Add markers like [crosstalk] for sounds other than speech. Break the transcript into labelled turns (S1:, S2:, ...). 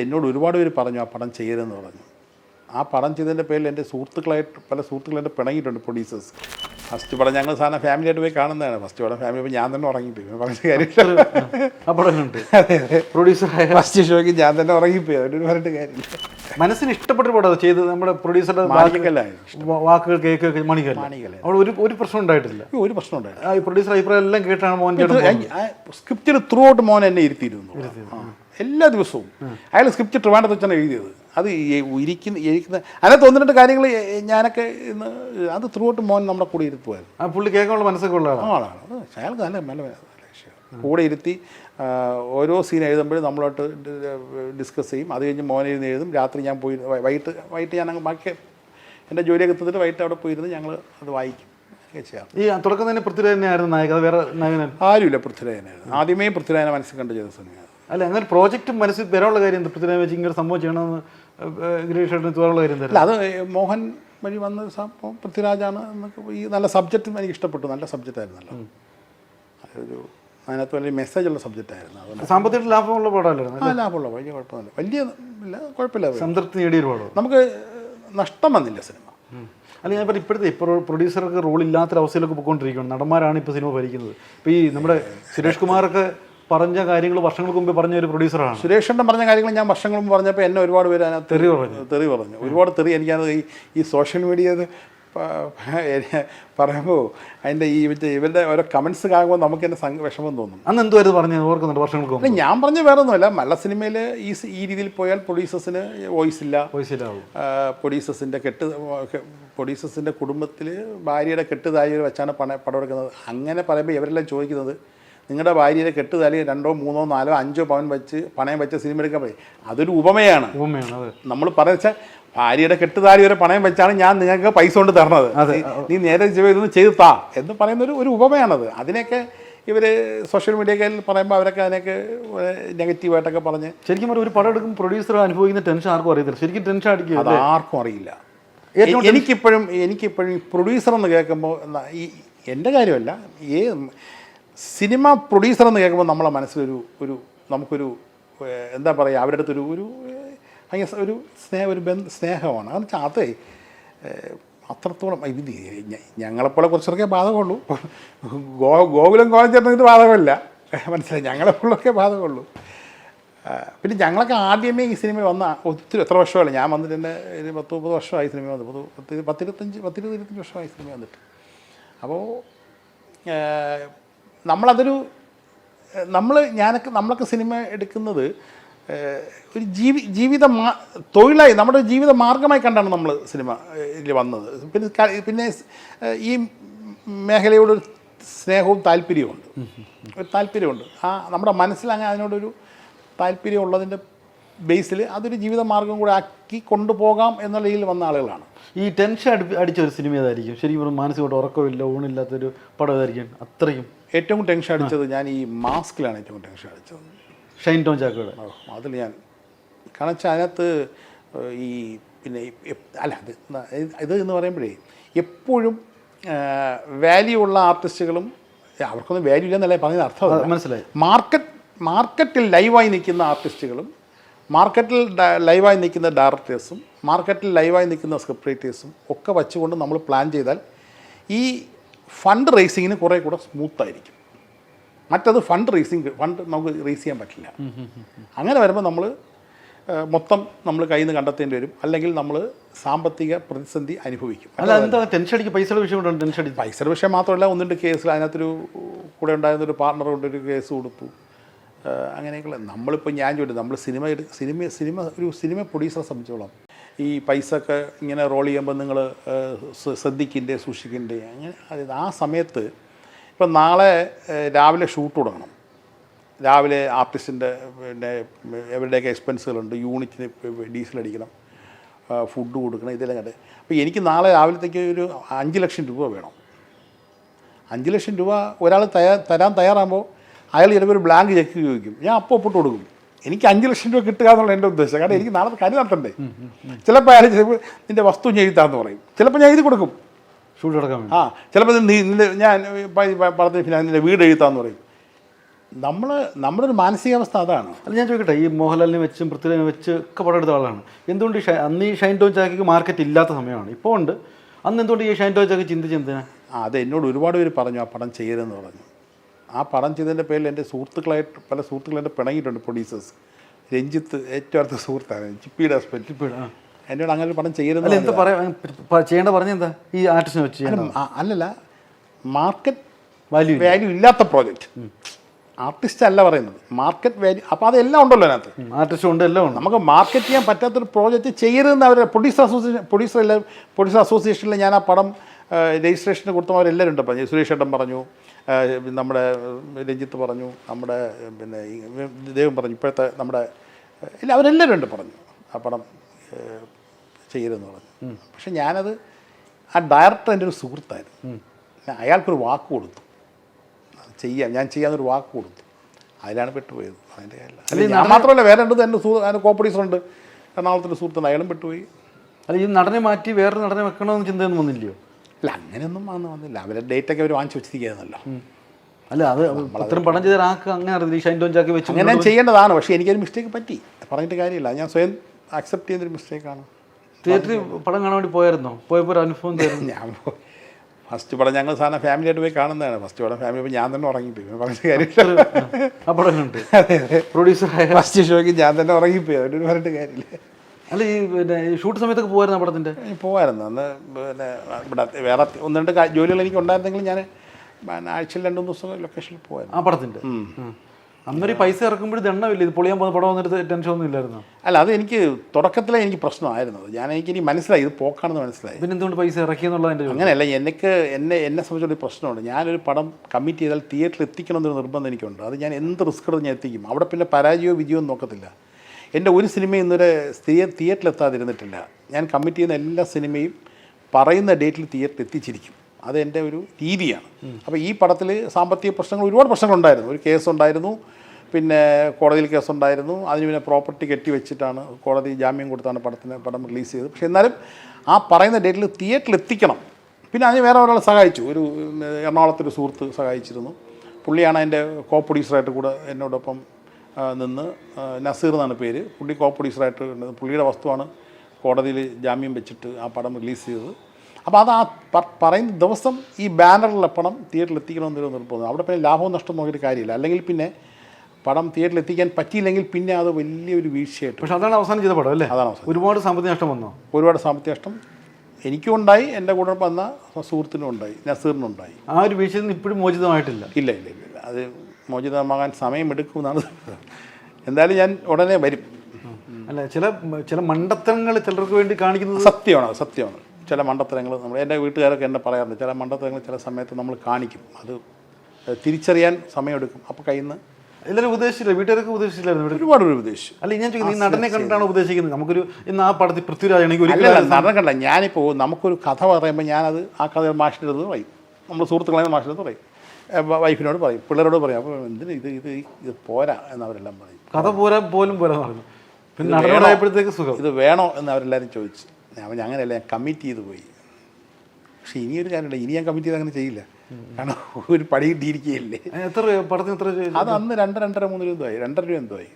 S1: എന്നോട് ഒരുപാട് പേര് പറഞ്ഞു ആ പടം ചെയ്യരുതെന്ന് പറഞ്ഞു. ആ പടം ചെയ്തതിന്റെ പേരിൽ എന്റെ സുഹൃത്തുക്കളായിട്ട് പല സുഹൃത്തുക്കളായിട്ട് പിണങ്ങിയിട്ടുണ്ട് പ്രൊഡ്യൂസേഴ്സ് ഫസ്റ്റ് പടം ഞങ്ങൾ സാധാരണ ഫാമിലി ആയിട്ട് പോയി കാണുന്നതാണ്. ഫസ്റ്റ് പടം ഫാമിലി പോയി ഞാൻ തന്നെ ഉറങ്ങിപ്പോയി. പറഞ്ഞ കാര്യമില്ല.
S2: പ്രൊഡ്യൂസർ
S1: ഫസ്റ്റ് ഷോയ്ക്ക് ഞാൻ തന്നെ ഉറങ്ങിപ്പോയി. അവരോട് പറഞ്ഞിട്ട് കാര്യമില്ല.
S2: മനസ്സിന് ഇഷ്ടപ്പെട്ട പടം ചെയ്ത് നമ്മുടെ പ്രൊഡ്യൂസറുടെ വാക്കുകൾ കേൾക്കുക മാണിക്കല്ല. അവിടെ ഒരു ഒരു പ്രശ്നം ഉണ്ടായിട്ടില്ല.
S1: ഒരു പ്രശ്നം
S2: ഉണ്ടായിട്ടില്ല. പ്രൊഡ്യൂസർ അഭിപ്രായം എല്ലാം കേട്ടാണ് മോൻ
S1: സ്ക്രിപ്റ്റിൽ ത്രൂ ഔട്ട് മോൻ എന്നെ ഇരുത്തിയിരുന്നു. എല്ലാ ദിവസവും. അയാൾ സ്ക്രിപ്റ്റ് ട്രിവാൻഡത്ത് വെച്ചാണ് എഴുതിയത്. അത് ഇരിക്കുന്ന ഇരിക്കുന്ന അതിനകത്ത് ഒന്ന് രണ്ട് കാര്യങ്ങൾ ഞാനൊക്കെ ഇന്ന് അത് ത്രൂ ഔട്ട് മോൻ നമ്മുടെ കൂടെ ഇരുത്തുമായിരുന്നു
S2: ആ പുള്ളി കേൾക്കാനുള്ള മനസ്സൊക്കെ ഉള്ള ആളാണ്.
S1: അത് അയാൾക്ക് നല്ല നല്ല കൂടെ ഇരുത്തി ഓരോ സീൻ എഴുതുമ്പോഴും നമ്മളോട്ട് ഡിസ്കസ് ചെയ്യും. അത് കഴിഞ്ഞ് മോനെ ഇരുന്ന് എഴുതും. രാത്രി ഞാൻ പോയി വൈകിട്ട് വൈകിട്ട് ഞാൻ അങ്ങ് ബാക്കി എന്റെ ജോലിയൊക്കെ എത്തുന്നിട്ട് വൈകിട്ട് അവിടെ പോയിരുന്ന് ഞങ്ങൾ അത് വായിക്കും.
S2: ഈ തുടക്കം തന്നെ പൃഥ്വി തന്നെയായിരുന്നു നായക വേറെ നായകൻ
S1: ആരുമില്ല പൃഥ്വിരാജനായിരുന്നു. ആദ്യമേ പൃഥ്വിരാജനെ മനസ്സിൽ കണ്ട് ചെയ്ത സിനിമയാണ്
S2: അല്ല അങ്ങനെ പ്രോജക്റ്റ് മനസ്സിൽ വരാനുള്ള കാര്യം എന്താ? പൃഥ്വിരാജ് വെച്ച് ഇങ്ങനെ സംഭവം ചെയ്യണമെന്ന് ഗിരീഷ് തോന്നാനുള്ള കാര്യം
S1: അല്ല
S2: തരാം
S1: അത് മോഹൻ വഴി വന്ന സംഭവം പൃഥ്വിരാജാണ് എന്നൊക്കെ ഈ നല്ല സബ്ജക്റ്റും എനിക്ക് ഇഷ്ടപ്പെട്ടു. നല്ല സബ്ജക്റ്റ് ആയിരുന്നല്ലോ. അതൊരു അതിനകത്ത് വലിയ മെസ്സേജ് ഉള്ള സബ്ജക്റ്റ് ആയിരുന്നു. അതുകൊണ്ട്
S2: സാമ്പത്തിക ലാഭമുള്ള പടമല്ലായിരുന്നു
S1: ആ ലാഭമുള്ള വലിയ കുഴപ്പമില്ല വലിയ ഇല്ല കുഴപ്പമില്ല.
S2: സംതൃപ്തി നേടിയൊരു പടം
S1: നമുക്ക് നഷ്ടം വന്നില്ല സിനിമ.
S2: അല്ല ഞാൻ പറഞ്ഞു ഇപ്പോഴത്തെ ഇപ്പോൾ പ്രൊഡ്യൂസർക്ക് റോൾ ഇല്ലാത്തൊരവസ്ഥയിലൊക്കെ പോയിക്കൊണ്ടിരിക്കുകയാണ്. നടന്മാരാണ് ഇപ്പോൾ സിനിമ ഭരിക്കുന്നത്. ഇപ്പോൾ ഈ നമ്മുടെ സുരേഷ് കുമാറൊക്കെ പറഞ്ഞ കാര്യങ്ങൾ വർഷങ്ങൾക്ക് മുമ്പ് പറഞ്ഞ ഒരു പ്രൊഡ്യൂസറാണ്.
S1: സുരേഷന്റെ പറഞ്ഞ കാര്യങ്ങൾ ഞാൻ വർഷങ്ങൾ മുമ്പ് പറഞ്ഞപ്പോൾ എന്നെ ഒരുപാട് പേര് അതിനകത്ത്
S2: തെറി പറഞ്ഞു.
S1: തെറി പറഞ്ഞു. ഒരുപാട് തെറി എനിക്കത് ഈ ഈ സോഷ്യൽ മീഡിയയിൽ പറയുമ്പോൾ അതിന്റെ ഈ ഇവരുടെ ഓരോ കമൻസ് കാണുമ്പോൾ നമുക്ക് എന്റെ സംഘ വിഷമം തോന്നും.
S2: അന്ന് എന്തോ ഇത് പറഞ്ഞു ഓർക്കുന്നുണ്ട് വർഷങ്ങൾക്ക്
S1: അല്ല ഞാൻ പറഞ്ഞ വേറെ ഒന്നുമല്ല നല്ല സിനിമയിൽ ഈ ഈ രീതിയിൽ പോയാൽ പ്രൊഡ്യൂസേഴ്സിന് വോയിസ് ഇല്ല.
S2: വോയിസ്
S1: ഇല്ല പ്രൊഡ്യൂസേഴ്സിന്റെ കെട്ട് പ്രൊഡ്യൂസേഴ്സിന്റെ കുടുംബത്തിൽ ഭാര്യയുടെ കെട്ടുതായി വെച്ചാണ് പണ പടം എടുക്കുന്നത് അങ്ങനെ പറയുമ്പോൾ ഇവരെല്ലാം ചോദിക്കുന്നത് നിങ്ങളുടെ ഭാര്യയുടെ കെട്ടുതാലി രണ്ടോ മൂന്നോ നാലോ അഞ്ചോ പവൻ വെച്ച് പണയം വെച്ച സിനിമ എടുക്കാൻ പറയും അതൊരു ഉപമയാണ്. നമ്മൾ പറഞ്ഞ ഭാര്യയുടെ കെട്ടുതാലി വരെ പണയം വെച്ചാണ് ഞാൻ നിങ്ങൾക്ക് പൈസ കൊണ്ട് തരണത്. നീ- നീ നേരെ ഇതൊന്ന് ചെയ്തു താ എന്ന് പറയുന്ന ഒരു ഒരു ഉപമയാണത്. അതിനെയൊക്കെ ഇവർ സോഷ്യൽ മീഡിയയിൽ പറയുമ്പോൾ അവരൊക്കെ അതിനൊക്കെ നെഗറ്റീവായിട്ടൊക്കെ പറഞ്ഞ്
S2: ശരിക്കും പറഞ്ഞാൽ ഒരു പടം എടുക്കും പ്രൊഡ്യൂസർ അനുഭവിക്കുന്ന ടെൻഷൻ ആർക്കും അറിയത്തില്ല. ശരിക്കും ടെൻഷൻ അടിക്കുക
S1: അത് ആർക്കും അറിയില്ല. എനിക്കിപ്പോഴും എനിക്കിപ്പോഴും ഈ പ്രൊഡ്യൂസർ എന്ന് കേൾക്കുമ്പോൾ ഈ എന്റെ കാര്യമല്ല ഏ സിനിമ പ്രൊഡ്യൂസർ എന്ന് കേൾക്കുമ്പോൾ നമ്മളെ മനസ്സിലൊരു ഒരു നമുക്കൊരു എന്താ പറയുക അവരുടെ അടുത്തൊരു ഒരു ഭയങ്കര ഒരു സ്നേഹ ഒരു ബന്ധ സ്നേഹമാണ്. അതെന്ന് വെച്ചാൽ അതേ അത്രത്തോളം ഇത് ഞങ്ങളെപ്പോലെ കുറച്ചൊക്കെ ബാധകമുള്ളൂ. ഗോ ഗോകുലം കോളേജ് ഇത് ബാധകമില്ല. മനസ്സിലായി? ഞങ്ങളെപ്പോഴൊക്കെ ബാധകമുള്ളൂ. പിന്നെ ഞങ്ങളൊക്കെ ആദ്യമേ ഈ സിനിമ വന്ന ഒത്തിരി എത്ര വർഷമല്ല? ഞാൻ വന്നിട്ട് എന്റെ ഒരു പത്ത് മുപ്പത് വർഷമായി സിനിമ വന്നു പത്ത് പത്ത് പത്തിരുപത്തഞ്ച് പത്തിരുപത് ഇരുപത്തഞ്ച് വർഷമായി സിനിമ വന്നിട്ട്. അപ്പോൾ നമ്മളതൊരു നമ്മൾ ഞാനൊക്കെ നമ്മളൊക്കെ സിനിമ എടുക്കുന്നത് ഒരു ജീവി ജീവിത മാ തൊഴിലായി നമ്മുടെ ജീവിത മാർഗമായി കണ്ടാണ് നമ്മൾ സിനിമ ഇതിൽ വന്നത്. പിന്നെ പിന്നെ ഈ മേഖലയോട് സ്നേഹവും സ്നേഹവും താല്പര്യവുമുണ്ട്. ഒരു താല്പര്യമുണ്ട് ആ നമ്മുടെ മനസ്സിലങ്ങനെ അതിനോടൊരു താല്പര്യം ഉള്ളതിന്റെ ബേസിൽ അതൊരു ജീവിത മാർഗം കൂടെ ആക്കി കൊണ്ടുപോകാം എന്നുള്ള രീതിയിൽ വന്ന ആളുകളാണ്.
S2: ഈ ടെൻഷൻ അടി അടിച്ച ഒരു സിനിമ ഏതായിരിക്കും? ശരിക്കും പറഞ്ഞാൽ മാനസികമായിട്ട് ഉറക്കമില്ല ഊണില്ലാത്തൊരു പടം ഏതായിരിക്കും? അത്രയും.
S1: ഏറ്റവും ടെൻഷൻ അടിച്ചത് ഞാൻ ഈ മാസ്കിലാണ് ഏറ്റവും ടെൻഷൻ അടിച്ചത്.
S2: ഷൈൻ ടോൺ ചാക്കോയുടെ.
S1: ഓ, അതിൽ ഞാൻ കാരണം വെച്ചാൽ അതിനകത്ത് ഈ പിന്നെ അല്ല അത് ഇത് എന്ന് പറയുമ്പോഴേ എപ്പോഴും വാല്യൂ ഉള്ള ആർട്ടിസ്റ്റുകളും അവർക്കൊന്നും വാല്യൂ ഇല്ലെന്നല്ലേ പറഞ്ഞത് അർത്ഥം
S2: മനസ്സിലായി.
S1: മാർക്കറ്റ് മാർക്കറ്റിൽ ലൈവായി നിൽക്കുന്ന ആർട്ടിസ്റ്റുകളും മാർക്കറ്റിൽ ലൈവായി നിൽക്കുന്ന ഡയറക്ടേഴ്സും മാർക്കറ്റിൽ ലൈവായി നിൽക്കുന്ന സ്ക്രിപ്റ്റ് റൈറ്റേഴ്സും ഒക്കെ വച്ചുകൊണ്ട് നമ്മൾ പ്ലാൻ ചെയ്താൽ ഈ ഫണ്ട് റേസിങ്ങിന് കുറേ കൂടെ സ്മൂത്തായിരിക്കും മറ്റത് ഫണ്ട് റേസിങ് ഫണ്ട് നമുക്ക് റേസ് ചെയ്യാൻ പറ്റില്ല. അങ്ങനെ വരുമ്പോൾ നമ്മൾ മൊത്തം നമ്മൾ കയ്യിൽ നിന്ന് കണ്ടെത്തേണ്ടി വരും. അല്ലെങ്കിൽ നമ്മൾ സാമ്പത്തിക പ്രതിസന്ധി അനുഭവിക്കും.
S2: അല്ല എന്താ ടെൻഷൻ അടിക്കുക പൈസയുടെ വിഷയം കൊണ്ടാണ് ടെൻഷൻ അടിച്ചത്
S1: പൈസയുടെ വിഷയം മാത്രമല്ല ഒന്നിന്റെ കേസിൽ അതിനകത്തൊരു കൂടെ ഉണ്ടായിരുന്ന ഒരു പാർട്ണർ കൊണ്ടൊരു കേസ് കൊടുത്തു. അങ്ങനെയൊക്കെയുള്ള നമ്മളിപ്പോൾ ഞാൻ ചോദിച്ചു നമ്മൾ സിനിമ സിനിമ സിനിമ ഒരു സിനിമ പ്രൊഡ്യൂസറെ സംബന്ധിച്ചോളം ഈ പൈസ ഒക്കെ ഇങ്ങനെ റോൾ ചെയ്യുമ്പോൾ നിങ്ങൾ ശ്രദ്ധിക്കണ്ടേ സൂക്ഷിക്കണ്ടേ അങ്ങനെ അതായത് ആ സമയത്ത് ഇപ്പം നാളെ രാവിലെ ഷൂട്ട് തുടങ്ങണം. രാവിലെ ആർട്ടിസ്റ്റിന്റെ പിന്നെ എവരുടെയൊക്കെ എക്സ്പെൻസുകളുണ്ട് യൂണിറ്റിന് ഡീസൽ അടിക്കണം ഫുഡ് കൊടുക്കണം ഇതെല്ലാം കണ്ട്. അപ്പോൾ എനിക്ക് നാളെ രാവിലത്തേക്ക് ഒരു അഞ്ച് ലക്ഷം രൂപ വേണം. അഞ്ച് ലക്ഷം രൂപ ഒരാൾ തയ്യാ തരാൻ തയ്യാറാകുമ്പോൾ അയാൾ ചിലപ്പോൾ ഒരു ബ്ലാങ്ക് ചെക്ക് ചോദിക്കും. ഞാൻ അപ്പോൾ ഒപ്പിട്ട് കൊടുക്കും. എനിക്ക് അഞ്ച് ലക്ഷം രൂപ കിട്ടുക എന്നുള്ള എന്റെ ഉദ്ദേശം. കാരണം എനിക്ക് നാളെ കരി നടത്തണ്ടേ? ചിലപ്പോൾ അയാൾ ചിലപ്പോൾ നിന്റെ വസ്തു ഞാൻ എഴുതാന്ന് പറയും. ചിലപ്പോൾ ഞാൻ എഴുതി കൊടുക്കും. ആ ചിലപ്പോൾ നീ നിന്റെ ഞാൻ പറഞ്ഞ പ- പടത്തിന് ഫിനാ നിന്റെ വീട് എഴുതാന്ന് പറയും. നമ്മൾ നമ്മുടെ ഒരു മാനസികാവസ്ഥ അതാണ്.
S2: അല്ല ഞാൻ ചോദിക്കട്ടെ ഈ മോഹൻലാലിനെ വെച്ചും പൃഥ്വിനെ വെച്ച് ഒക്കെ പടം എടുത്ത ആളാണ്. എന്തുകൊണ്ട് ഈ അന്ന് ഈ ഷൈൻ ടോൺ ചാക്കിക്ക് മാർക്കറ്റ് ഇല്ലാത്ത സമയമാണ്? ഇപ്പോൾ ഉണ്ട്. അന്ന് എന്തുകൊണ്ട് ഈ ഷൈൻ ടോൺ ചാക്കി ചിന്തിച്ച് എന്തിനാ
S1: ആ, അത് എന്നോട് ഒരുപാട് പേര് പറഞ്ഞു ആ പടം ചെയ്യരുതെന്ന് പറഞ്ഞു. ആ പടം ചെയ്തതിന്റെ പേരിൽ എന്റെ സുഹൃത്തുക്കളായിട്ട് പല സുഹൃത്തുക്കളായിട്ട് പിണങ്ങിയിട്ടുണ്ട് പ്രൊഡ്യൂസേഴ്സ് രഞ്ജിത്ത് ഏറ്റവും അടുത്ത സുഹൃത്താണ്. ചിപ്പിയുടെ ഹസ്ബൻഡ്
S2: ചിപ്പിയുടെ
S1: എന്നോട് അങ്ങനെ ഒരു പടം ചെയ്യരുതെന്ന്
S2: അല്ല എന്താ പറയാ? ചെയ്യേണ്ട പറഞ്ഞെന്താ ഈ ആർട്ടിസ്റ്റിനെ വെച്ച്
S1: അല്ലല്ല. മാർക്കറ്റ്
S2: വാല്യൂ
S1: വാല്യൂ ഇല്ലാത്ത പ്രോജക്റ്റ് ആർട്ടിസ്റ്റ് അല്ല പറയുന്നത്. മാർക്കറ്റ് വാല്യൂ അപ്പോൾ അതെല്ലാം ഉണ്ടല്ലോ അതിനകത്ത്.
S2: ആർട്ടിസ്റ്റ് ഉണ്ട് എല്ലാം ഉണ്ട്.
S1: നമുക്ക് മാർക്കറ്റ് ചെയ്യാൻ പറ്റാത്തൊരു പ്രോജക്റ്റ് ചെയ്യരുതെന്ന് അവർ പ്രൊഡ്യൂസർ അസോസിയേഷൻ പ്രൊഡ്യൂസർ എല്ലാം പ്രൊഡ്യൂസർ അസോസിയേഷനിൽ ഞാൻ ആ പടം രജിസ്ട്രേഷന് കൊടുത്തവരെല്ലാവരും ഉണ്ട്. പറഞ്ഞു സുരേഷ് ഏട്ടൻ പറഞ്ഞു നമ്മുടെ രഞ്ജിത്ത് പറഞ്ഞു നമ്മുടെ പിന്നെ ദൈവം ദേവൻ പറഞ്ഞു ഇപ്പോഴത്തെ നമ്മുടെ ഇല്ല അവരെല്ലാവരും ഉണ്ട് പറഞ്ഞു ആ പടം ചെയ്യരുതെന്ന് പറഞ്ഞു. പക്ഷെ ഞാനത് ആ ഡയറക്ടർ എന്റെ ഒരു സുഹൃത്തായിരുന്നു. അയാൾക്കൊരു വാക്ക് കൊടുത്തു. ചെയ്യാം ഞാൻ ചെയ്യാമെന്നൊരു വാക്ക് കൊടുത്തു. അതിലാണ് പെട്ടുപോയത്. അതിന്റെ അല്ല. ഞാൻ മാത്രമല്ല വേറെ രണ്ട് എന്റെ സുഹൃത്ത് അതിന് ഉണ്ട്. എറണാകുളത്തിന്റെ സുഹൃത്തുണ്ട്. അയാളും പെട്ടുപോയി.
S2: അല്ല ഈ നടനെ മാറ്റി വേറൊരു നടനെ വെക്കണമെന്ന് ചിന്തയൊന്നും വന്നില്ലയോ?
S1: അല്ല അങ്ങനെയൊന്നും വന്ന് വന്നില്ല. അവരുടെ ഡേറ്റൊക്കെ അവർ വാങ്ങിച്ചു വെച്ചിരിക്കുന്നല്ലോ
S2: അല്ല അത് അത്രയും പണം ചെയ്ത ആൾക്ക് അങ്ങനെ വെച്ച്
S1: അങ്ങനെ ഞാൻ ചെയ്യേണ്ടതാണ്. പക്ഷേ എനിക്കൊരു മിസ്റ്റേക്ക് പറ്റി. പറഞ്ഞിട്ട് കാര്യമില്ല. ഞാൻ സ്വയം അക്സെപ്റ്റ് ചെയ്യുന്നൊരു മിസ്റ്റേക്കാണ്
S2: തിയേറ്ററിൽ പടം കാണാൻ വേണ്ടി പോയായിരുന്നോ? പോയപ്പോൾ ഒരു അനുഭവം തരുന്നു [laughs]
S1: ഞാൻ ഫസ്റ്റ് പടം ഞങ്ങൾ സാധാരണ ഫാമിലി ആയിട്ട് പോയി കാണുന്നതാണ്. ഫസ്റ്റ് പടം ഫാമിലി പോയി ഞാൻ തന്നെ ഉറങ്ങിപ്പോയി. പറഞ്ഞ കാര്യം കാര്യമില്ല.
S2: ആ പടം കണ്ട്. പ്രൊഡ്യൂസർ
S1: ഫസ്റ്റ് ഷോയ്ക്ക് ഞാൻ തന്നെ ഉറങ്ങിപ്പോയി. അവരോട് പറഞ്ഞിട്ട് കാര്യമില്ല.
S2: അല്ല ഈ പിന്നെ ഈ ഷൂട്ട് സമയത്തൊക്കെ പോകായിരുന്നു പടത്തിന്റെ
S1: ഞാൻ അന്ന് പിന്നെ ഇവിടെ വേറെ ഒന്ന് രണ്ട് ജോലികൾ എനിക്ക് ഉണ്ടായിരുന്നെങ്കിൽ ഞാൻ ആഴ്ചയിൽ രണ്ട് മൂന്ന് ദിവസം ലൊക്കേഷനിൽ പോകായിരുന്നു
S2: ആ പടത്തിന്റെ. അന്നൊരു പൈസ ഇറക്കുമ്പോഴും ദണ്ണമില്ല ഇത് പൊളിയാൻ പോകുന്ന പടം വന്നിട്ട് ടെൻഷൻ ഒന്നും ഇല്ലായിരുന്നു?
S1: അല്ല അത് എനിക്ക് തുടക്കത്തിലെ എനിക്ക് പ്രശ്നമായിരുന്നത്. ഞാൻ എനിക്ക് ഇനി മനസ്സിലായി ഇത് പോക്കാണെന്ന് മനസ്സിലായി.
S2: പിന്നെ എന്തുകൊണ്ട് പൈസ ഇറക്കിയെന്നുള്ളത് എന്റെ ചോദ്യം.
S1: അങ്ങനെയല്ല എനിക്ക് എന്നെ എന്നെ സംബന്ധിച്ചൊരു പ്രശ്നമുണ്ട്. ഞാനൊരു പടം കമ്മിറ്റ് ചെയ്താൽ തിയേറ്ററിൽ എത്തിക്കണം എന്നൊരു നിർബന്ധം എനിക്കുണ്ട്. അത് ഞാൻ എന്ത് റിസ്ക് എടുത്ത് ഞാൻ എത്തിക്കും? അവിടെ പിന്നെ പരാജയമോ വിജയമോ നോക്കത്തില്ല. എന്റെ ഒരു സിനിമയും ഇന്നുവരെ തിയേ- തിയേറ്ററിൽ എത്താതിരുന്നിട്ടില്ല ഞാൻ കമ്മിറ്റ് ചെയ്യുന്ന എല്ലാ സിനിമയും പറയുന്ന ഡേറ്റിൽ തിയേറ്ററിൽ എത്തിച്ചിരിക്കും അത് എന്റെ ഒരു രീതിയാണ്. അപ്പോൾ ഈ പടത്തിൽ സാമ്പത്തിക പ്രശ്നങ്ങൾ ഒരുപാട് പ്രശ്നങ്ങളുണ്ടായിരുന്നു. ഒരു കേസുണ്ടായിരുന്നു പിന്നെ കോടതിയിൽ കേസുണ്ടായിരുന്നു അതിന് പിന്നെ പ്രോപ്പർട്ടി കെട്ടി വെച്ചിട്ടാണ് കോടതി ജാമ്യം കൊടുത്താണ് പടത്തിന് പടം റിലീസ് ചെയ്തത്. പക്ഷേ എന്നാലും ആ പറയുന്ന ഡേറ്റിൽ തിയേറ്ററിൽ എത്തിക്കണം പിന്നെ അതിന് വേറെ ഒരാൾ സഹായിച്ചു. ഒരു എറണാകുളത്തൊരു സുഹൃത്ത് സഹായിച്ചിരുന്നു. പുള്ളിയാണ് എന്റെ കോ പ്രൊഡ്യൂസറായിട്ട് കൂടെ എന്നോടൊപ്പം നിന്ന് നസീർ എന്നാണ് പേര്. പുള്ളി കോ പ്രൊഡ്യൂസറായിട്ട് ഉണ്ട്. പുള്ളിയുടെ വസ്തുവാണ് കോടതിയിൽ ജാമ്യം വെച്ചിട്ട് ആ പടം റിലീസ് ചെയ്തത്. അപ്പോൾ അത് ആ പറയുന്ന ദിവസം ഈ ബാനറിലെ പടം തിയേറ്ററിൽ എത്തിക്കണമെന്നൊരു നിർബന്ധം. അവിടെ പിന്നെ ലാഭവും നഷ്ടം നോക്കിയിട്ട് കാര്യമില്ല. അല്ലെങ്കിൽ പിന്നെ പടം തിയേറ്ററിൽ എത്തിക്കാൻ പറ്റിയില്ലെങ്കിൽ പിന്നെ അത് വലിയൊരു വീഴ്ചയായിട്ട്.
S2: പക്ഷേ അതാണ് അവസാനം ചെയ്ത പടം അല്ലേ?
S1: അതാണ് അവസാനം.
S2: ഒരുപാട് സാമ്പത്തിക നഷ്ടം വന്നോ?
S1: ഒരുപാട് സാമ്പത്തിക നഷ്ടം എനിക്കും ഉണ്ടായി. എന്റെ കൂടെ വന്ന സുഹൃത്തിനും ഉണ്ടായി. നസീറിനും ഉണ്ടായി.
S2: ആ ഒരു വീഴ്ചയിൽ നിന്ന് ഇപ്പോഴും മോചിതമായിട്ടില്ല.
S1: ഇല്ല ഇല്ല ഇല്ല. അത് മോചിതമാകാൻ സമയമെടുക്കുമെന്നാണ് എന്തായാലും ഞാൻ ഉടനെ വരും.
S2: അല്ല ചില ചില മണ്ടത്തരങ്ങൾ ചിലർക്ക് വേണ്ടി കാണിക്കുന്നത്
S1: സത്യമാണ് സത്യമാണ്. ചില മണ്ടത്തരങ്ങൾ നമ്മൾ എന്റെ വീട്ടുകാരൊക്കെ എന്നെ പറയാറുണ്ട് ചില മണ്ടത്തരങ്ങൾ ചില സമയത്ത് നമ്മൾ കാണിക്കും. അത് തിരിച്ചറിയാൻ സമയമെടുക്കും അപ്പോൾ കയ്യിൽ നിന്ന്
S2: എല്ലാവരും ഉപദേശിച്ചില്ല? വീട്ടുകാർക്ക് ഉപദേശിച്ചില്ലായിരുന്നു ഇവിടെ?
S1: ഒരുപാട് ഒരു ഉപദേശിച്ചു.
S2: അല്ല ഞാൻ ചോദിക്കുന്നത് ഈ നടനെ കണ്ടിട്ടാണ് ഉപദേശിക്കുന്നത്? നമുക്കൊരു ഇന്ന് ആ പടത്തിൽ പൃഥ്വിരാജ് ആണെങ്കിൽ
S1: അല്ലല്ല
S2: നടനെ
S1: കണ്ട ഞാനിപ്പോൾ നമുക്കൊരു കഥ പറയുമ്പോൾ ഞാനത് ആ കഥ മാഷിന്റെ അടുത്ത് പറയും. നമ്മൾ സുഹൃത്തുക്കളെ മാഷിന്റെ അടുത്ത് പറയും. വൈഫിനോട് പറയും പിള്ളേരോട് പറയും അപ്പോൾ എന്തിന് ഇത് ഇത് ഇത് പോരാ എന്നവരെല്ലാം പറയും.
S2: കഥ പോരാ പോലും പോരാ പറഞ്ഞു. പിന്നെ സുഖം.
S1: ഇത് വേണോ എന്ന് അവരെല്ലാവരും ചോദിച്ചു. ഞാൻ പറഞ്ഞു, അങ്ങനെയല്ല ഞാൻ കമ്മിറ്റ് ചെയ്ത് പോയി. പക്ഷേ ഇനിയൊരു കാര്യമില്ല ഇനി ഞാൻ കമ്മിറ്റ് ചെയ്ത് അങ്ങനെ ചെയ്യില്ല. കാരണം ഒരു പടി കിട്ടിയിരിക്കുകയില്ലേ?
S2: എത്ര പടത്തിന് എത്ര
S1: അത് അന്ന് രണ്ട് രണ്ടര മൂന്ന് രൂപ എന്തോ ആയി. രണ്ടര രൂപ എന്തോ ആയി.